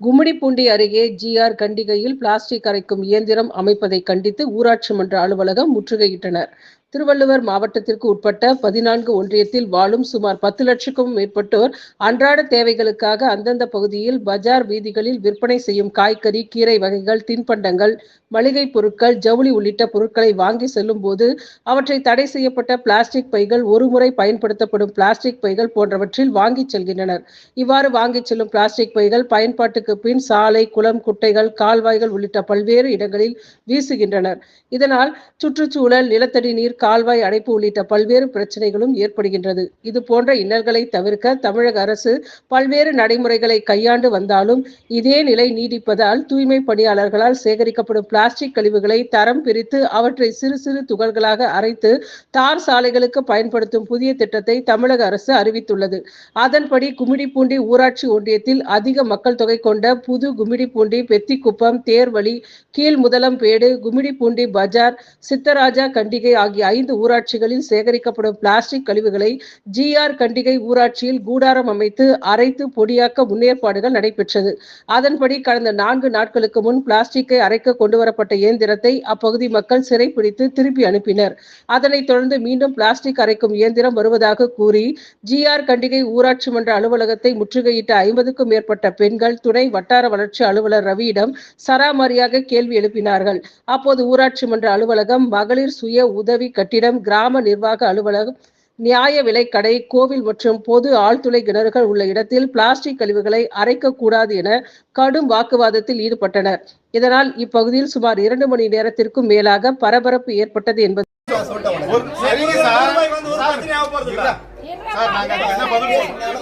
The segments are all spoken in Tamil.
கும்மிடிப்பூண்டி அருகே ஜிஆர் கண்டிகையில் பிளாஸ்டிக் கரைக்கும் இயந்திரம் அமைப்பதை கண்டித்து ஊராட்சி மன்ற அலுவலகம் முற்றுகையிட்டனர். திருவள்ளுவர் மாவட்டத்திற்கு உட்பட்ட பதினான்கு ஒன்றியத்தில் வாழும் சுமார் பத்து லட்சக்கும் மேற்பட்டோர் அன்றாட தேவைகளுக்காக அந்தந்த பகுதியில் பஜார் வீதிகளில் விற்பனை செய்யும் காய்கறி கீரை வகைகள் தின்பண்டங்கள் மளிகை பொருட்கள் ஜவுளி உள்ளிட்ட பொருட்களை வாங்கி செல்லும் போது அவற்றை தடை செய்யப்பட்ட பிளாஸ்டிக் பைகள் ஒருமுறை பயன்படுத்தப்படும் பிளாஸ்டிக் பைகள் போன்றவற்றில் வாங்கிச் செல்கின்றனர். இவ்வாறு வாங்கிச் செல்லும் பிளாஸ்டிக் பைகள் பயன்பாட்டுக்கு பின் சாலை குளம் குட்டைகள் கால்வாய்கள் உள்ளிட்ட பல்வேறு இடங்களில் வீசுகின்றனர். இதனால் சுற்றுச்சூழல் நிலத்தடி நீர் கால்வாய் அடைப்பு உள்ளிட்ட பல்வேறு பிரச்சனைகளும் ஏற்படுகின்றது. இது போன்ற இன்னல்களை தவிர்க்க தமிழக அரசு பல்வேறு நடைமுறைகளை கையாண்டு வந்தாலும் இதே நிலை நீடிப்பதால் தூய்மை பணியாளர்களால் சேகரிக்கப்படும் பிளாஸ்டிக் கழிவுகளை தரம் பிரித்து அவற்றை சிறு சிறு துகள்களாக அரைத்து தார் சாலைகளுக்கு பயன்படுத்தும் புதிய திட்டத்தை தமிழக அரசு அறிவித்துள்ளது. அதன்படி கும்மிடிப்பூண்டி ஊராட்சி ஒன்றியத்தில் அதிக மக்கள் தொகை கொண்ட புது கும்மிடிப்பூண்டி பெத்திக்குப்பம் தேர்வழி கீழ் முதலம்பேடு கும்மிடிப்பூண்டி பஜார் சித்தராஜா கண்டிகை ஆகிய ஐந்து ஊராட்சிகளில் சேகரிக்கப்படும் பிளாஸ்டிக் கழிவுகளை ஜிஆர் கண்டிகை ஊராட்சியில் கூடாரம் அமைத்து அரைத்து பொடியாக்க முன்னேற்பாடுகள் நடைபெற்றது. அதன்படி கடந்த நான்கு நாட்களுக்கு முன் பிளாஸ்டிக்கை அரைக்க கொண்டுவரப்பட்ட இயந்திரத்தை அப்பகுதி மக்கள் சிறைப்பிடித்து திருப்பி அனுப்பினர். அதனைத் தொடர்ந்து மீண்டும் பிளாஸ்டிக் அரைக்கும் இயந்திரம் வருவதாக கூறி ஜிஆர் கண்டிகை ஊராட்சி மன்ற அலுவலகத்தை முற்றுகையிட்ட ஐம்பதுக்கும் மேற்பட்ட பெண்கள் துணை வட்டார வளர்ச்சி அலுவலர் ரவியிடம் சராமரியாக கேள்வி எழுப்பினார்கள். அப்போது ஊராட்சி மன்ற அலுவலகம் மகளிர் சுய உதவி கட்டிடம் கிராம நிர்வாக அலுவலகம் நியாய விலைக்கடை கோவில் மற்றும் பொது ஆழ்துளை கிணறுகள் உள்ள இடத்தில் பிளாஸ்டிக் கழிவுகளை அரைக்கக்கூடாது என கடும் வாக்குவாதத்தில் ஈடுபட்டனர். இதனால் இப்பகுதியில் சுமார் இரண்டு மணி நேரத்திற்கும் மேலாக பரபரப்பு ஏற்பட்டது என்பது சார்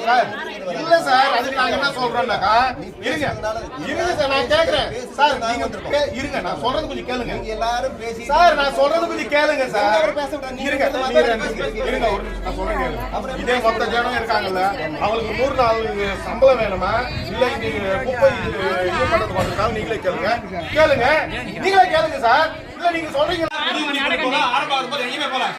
சார், இல்ல. சார் அதுக்கு நாங்க என்ன சொல்றோம்னாக்கா இருங்க. இருங்க சார் நான் கேக்குறேன். சார் நீங்க இருங்க நான் சொல்றது கொஞ்சம் கேளுங்க. எல்லாரும் பேசி சார் நான் சொல்றது கொஞ்சம் கேளுங்க சார். இருங்க இருங்க ஒரு நான் சொல்றேன் கேளுங்க. இதே மொத்த ஜனம் இருக்காங்கல்ல அவங்களுக்கு நூறு நாள் சம்பளம் வேணுமா? இல்ல இது குப்பை இது பண்றது மட்டும் நீங்களே கேளுங்க. கேளுங்க. நீங்களே கேளுங்க சார். இல்ல நீங்க சொல்றீங்க.